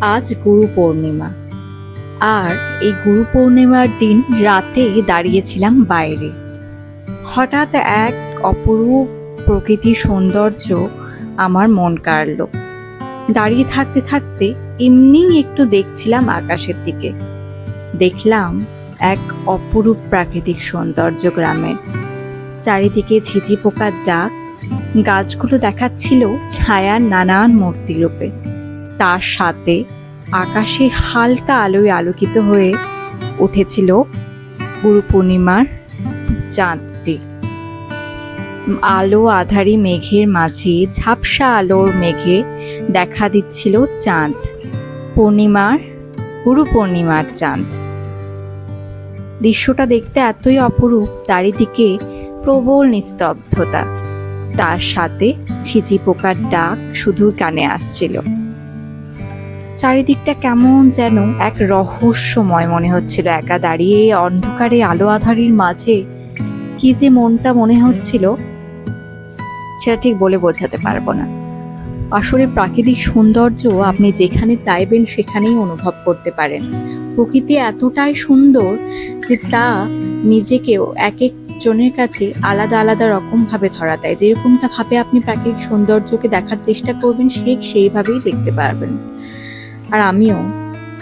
আজ গুরু পূর্ণিমা। আর এই গুরু পূর্ণিমার দিন রাতে দাঁড়িয়েছিলাম বাইরে। হঠাৎ এক অপরূপ প্রকৃতির সৌন্দর্য আমার মন কাড়ল। দাঁড়িয়ে থাকতে থাকতে এমনি একটু দেখছিলাম আকাশের দিকে। দেখলাম এক অপরূপ প্রাকৃতিক সৌন্দর্য গ্রামের চারিদিকে ঝিঝি পোকার ডাক, গাছগুলো দেখাচ্ছিল ছায়ার নানান মূর্তিরূপে। তার সাথে আকাশে হালকা আলোয় আলোকিত হয়ে উঠেছিল গুরু পূর্ণিমার চাঁদটি। আলো আধারি মেঘের মাঝে, ঝাপসা আলোর মেঘে দেখা দিচ্ছিল চাঁদ। পূর্ণিমার গুরু পূর্ণিমার চাঁদ। দৃশ্যটা দেখতে এতই অপরূপ, চারিদিকে প্রবল নিস্তব্ধতা। তার সাথে ছিচি পোকার ডাক শুধু কানে আসছিল। চারিদিকটা কেমন যেন এক রহস্যময় মনে হচ্ছিল। একা দাঁড়িয়ে অন্ধকারে আলো আধারির মাঝে কি যে মনটা মনে হচ্ছিল, সেটা ঠিক বলে বোঝাতে পারব না। আসলে প্রাকৃতিক সৌন্দর্য আপনি যেখানে চাইবেন সেখানেই অনুভব করতে পারেন। প্রকৃতি এতটাই সুন্দর যে তা নিজেকেও এক এক জনের কাছে আলাদা আলাদা রকম ভাবে ধরা দেয়। যেরকমটা ভাবে আপনি প্রাকৃতিক সৌন্দর্যকে দেখার চেষ্টা করবেন, ঠিক সেইভাবেই দেখতে পারবেন। আর আমিও।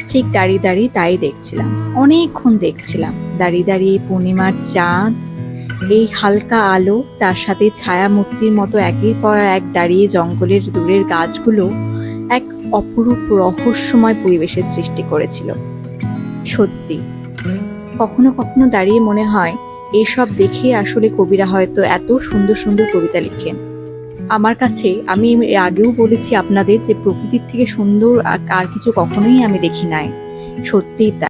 ঠিক দাঁড়িয়ে দাঁড়িয়ে তাই দেখছিলাম। অনেকক্ষণ দেখছিলাম। দাঁড়িয়ে দাঁড়িয়ে পূর্ণিমার চাঁদ, এই হালকা আলো, তার সাথে ছায়া মূর্তির মতো একের পর এক দাঁড়িয়ে জঙ্গলের দূরের গাছগুলো এক অপরূপ রহস্যময় পরিবেশের সৃষ্টি করেছিল। সত্যি। কখনো কখনো দাঁড়িয়ে মনে হয়, এসব দেখে আসলে কবিরা হয়তো এত সুন্দর সুন্দর কবিতা লিখেন। আমার কাছে আমি আগেও বলেছি আপনাদের যে প্রকৃতির থেকে সুন্দর আর আর কিছু কখনোই আমি দেখি নাই। সত্যিই তাই